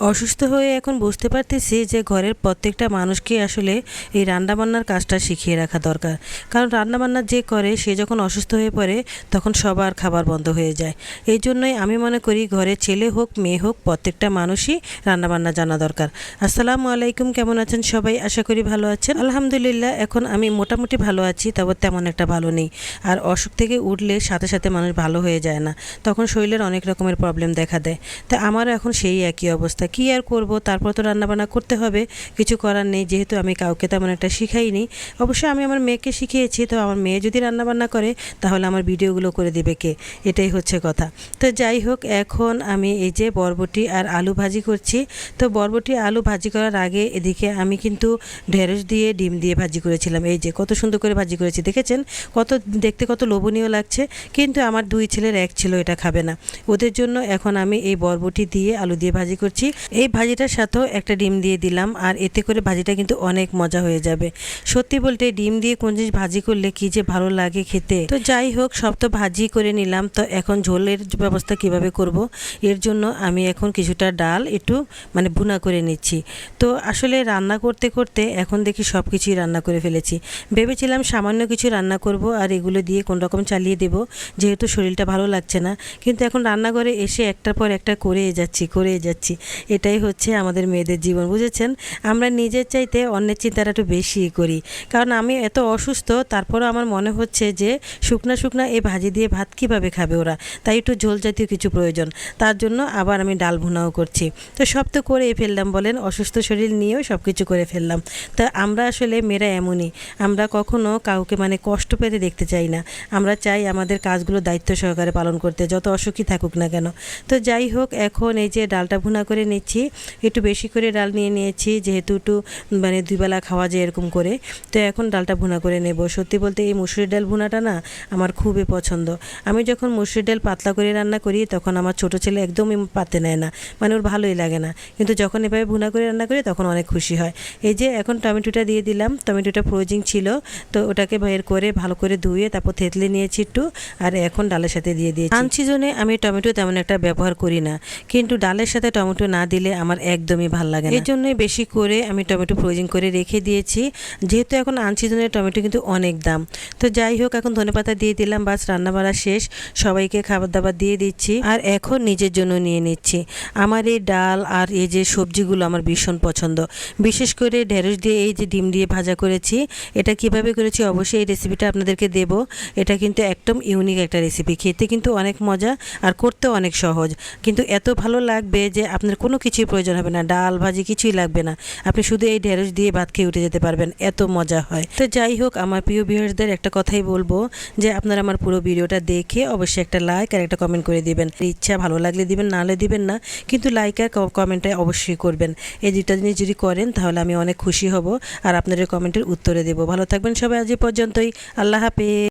অসুস্থ হয়ে এখন বুঝতে পারতেছি যে ঘরের প্রত্যেকটা মানুষকে আসলে এই রান্নাবান্নার কাজটা শিখিয়ে রাখা দরকার। কারণ রান্নাবান্না যে করে, সে যখন অসুস্থ হয়ে পড়ে, তখন সবার খাবার বন্ধ হয়ে যায়। এই জন্যই আমি মনে করি ঘরে ছেলে হোক, মেয়ে হোক, প্রত্যেকটা মানুষই রান্নাবান্না জানা দরকার। আসসালামু আলাইকুম, কেমন আছেন সবাই? আশা করি ভালো আছেন। আলহামদুলিল্লাহ, এখন আমি মোটামুটি ভালো আছি, তবে তেমন একটা ভালো নেই। আর অসুখ থেকে উঠলে সাথে সাথে মানুষ ভালো হয়ে যায় না। তখন শরীরের অনেক রকমের প্রবলেম দেখা দেয়। তা আমারও এখন সেই একই অবস্থা। কি আর করব? তারপর তো রান্নাবান্না করতে হবে। কিছু করার নেই, যেহেতু আমি কাউকে তেমন একটা শিখাইনি। অবশ্যই আমি আমার মেয়েকে শিখিয়েছি, তো আমার মেয়ে যদি রান্নাবান্না করে, তাহলে আমার ভিডিওগুলো করে দেবে কে? এটাই হচ্ছে কথা। তো যাই হোক, এখন আমি এই যে বরবটি আর আলু ভাজি করছি। তো বরবটি, আলু ভাজি করার আগে এদিকে আমি কিন্তু ঢেঁড়স দিয়ে, ডিম দিয়ে ভাজি করেছিলাম। এই যে কত সুন্দর করে ভাজি করেছি, দেখেছেন? কত, দেখতে কত লোভনীয় লাগছে। কিন্তু আমার দুই ছেলের এক ছিল এটা খাবে না। ওদের জন্য এখন আমি এই বরবটি দিয়ে, আলু দিয়ে ভাজি করছি। এই ভাজিটার সাথেও একটা ডিম দিয়ে দিলাম, আর এতে করে ভাজিটা কিন্তু অনেক মজা হয়ে যাবে। সত্যি বলতে, ডিম দিয়ে কোন জিনিস ভাজি করলে কি যে ভালো লাগে খেতে? তো যাই হোক, সব তো ভাজি করে নিলাম। তো এখন ঝোলের ব্যবস্থা কীভাবে করব? এর জন্য আমি এখন কিছুটা ডাল একটু মানে ভুনা করে নিচ্ছি। তো আসলে রান্না করতে করতে এখন দেখি সব কিছুই রান্না করে ফেলেছি। ভেবেছিলাম সামান্য কিছু রান্না করব, আর এগুলো দিয়ে কোন রকম চালিয়ে দেব। যেহেতু শরীরটা ভালো লাগছে না, কিন্তু এখন রান্নাঘরে এসে একটার পর একটা করে যাচ্ছি করে যাচ্ছি। এটাই হচ্ছে আমাদের মেয়েদের জীবন, বুঝেছেন? আমরা নিজের চাইতে অন্যের চিন্তাটা একটু বেশি করি। কারণ আমি এত অসুস্থ, তারপরেও আমার মনে হচ্ছে যে শুকনা শুকনা এই ভাজি দিয়ে ভাত কীভাবে খাবে ওরা? তাই একটু ঝোল জাতীয় কিছু প্রয়োজন। তার জন্য আবার আমি ডাল ভুনাও করছি। তো সব তো করেই ফেললাম বলেন, অসুস্থ শরীর নিয়েও সব কিছু করে ফেললাম। তা আমরা আসলে মেয়েরা এমনই। আমরা কখনো কাউকে মানে কষ্ট পেতে দেখতে চাই না। আমরা চাই আমাদের কাজগুলো দায়িত্ব সহকারে পালন করতে, যত অসুখী থাকুক না কেন। তো যাই হোক, এখন এই যে ডালটা ভুনা করে নিচ্ছি, একটু বেশি করে ডাল নিয়ে নিয়েছি, যেহেতু একটু মানে দুবেলা খাওয়া যায় এরকম করে। তো এখন ডালটা ভুনা করে নেব। সত্যি বলতে এই মুসুরির ডাল ভুনাটা না আমার খুবই পছন্দ। আমি যখন মুসুরির ডাল পাতলা করে রান্না করি, তখন আমার ছোট ছেলে একদমই পাতে নেয় না। মানে ওর ভালোই লাগে না। কিন্তু যখন এভাবে ভুনা করে রান্না করি, তখন অনেক খুশি হয়। এই যে এখন টমেটোটা দিয়ে দিলাম, টমেটোটা ফ্রোজিং ছিল, তো ওটাকে বের করে ভালো করে ধুয়ে তারপর থেতলে নিয়েছি একটু, আর এখন ডালের সাথে দিয়ে দিয়েছি। আন সিজনে আমি টমেটো তেমন একটা ব্যবহার করি না। কিন্তু ডালের সাথে টমেটো না দিলে আমার একদমই ভালো লাগে এই জন্যই বেশি করে আমি টমেটো ফ্রোজিং করে রেখে দিয়েছি। যেহেতু এখন আন সিজনের টমেটো কিন্তু অনেক দাম। তো যাই হোক, এখন ধনেপাতা দিয়ে দিলাম, বাস রান্না বাড়া শেষ। সবাইকে খাবার দাবার দিয়ে দিচ্ছি। আর এখন নিজের জন্য নিয়ে নিচ্ছি। আমার এই ডাল আর এই যে সবজিগুলো আমার ভীষণ পছন্দ। বিশেষ করে ঢেঁড়স দিয়ে এই যে ডিম দিয়ে ভাজা করেছি, এটা কীভাবে করেছি অবশ্যই এই রেসিপিটা আপনাদেরকে দেব। এটা কিন্তু একদম ইউনিক একটা রেসিপি খেতে কিন্তু অনেক মজা আর করতেও অনেক সহজ। কিন্তু এত ভালো লাগবে যে আপনার কোনো কিছুই প্রয়োজন হবে না, ডাল ভাজি কিছুই লাগবে না। আপনি শুধু এই ঢেঁড়স দিয়ে ভাত খেয়ে উঠে যেতে পারবেন, এত মজা হয়। তো যাই হোক, আমার প্রিয় ভিউয়ার্সদের একটা কথাই বলব যে আপনারা আমার পুরো ভিডিওটা দেখে অবশ্যই একটা লাইক আর একটা কমেন্ট করে দিবেন। ইচ্ছা ভালো লাগলে দিবেন নাহলে দিবেন না, কিন্তু লাইক আর কমেন্টটা অবশ্যই করবেন। এই দুটা জিনিস যদি করেন, তাহলে আমি অনেক খুশি হব আর আপনাদের কমেন্টের উত্তরে দেবো। ভালো থাকবেন সবাই, আজ পর্যন্তই। আল্লাহ হাফেজ।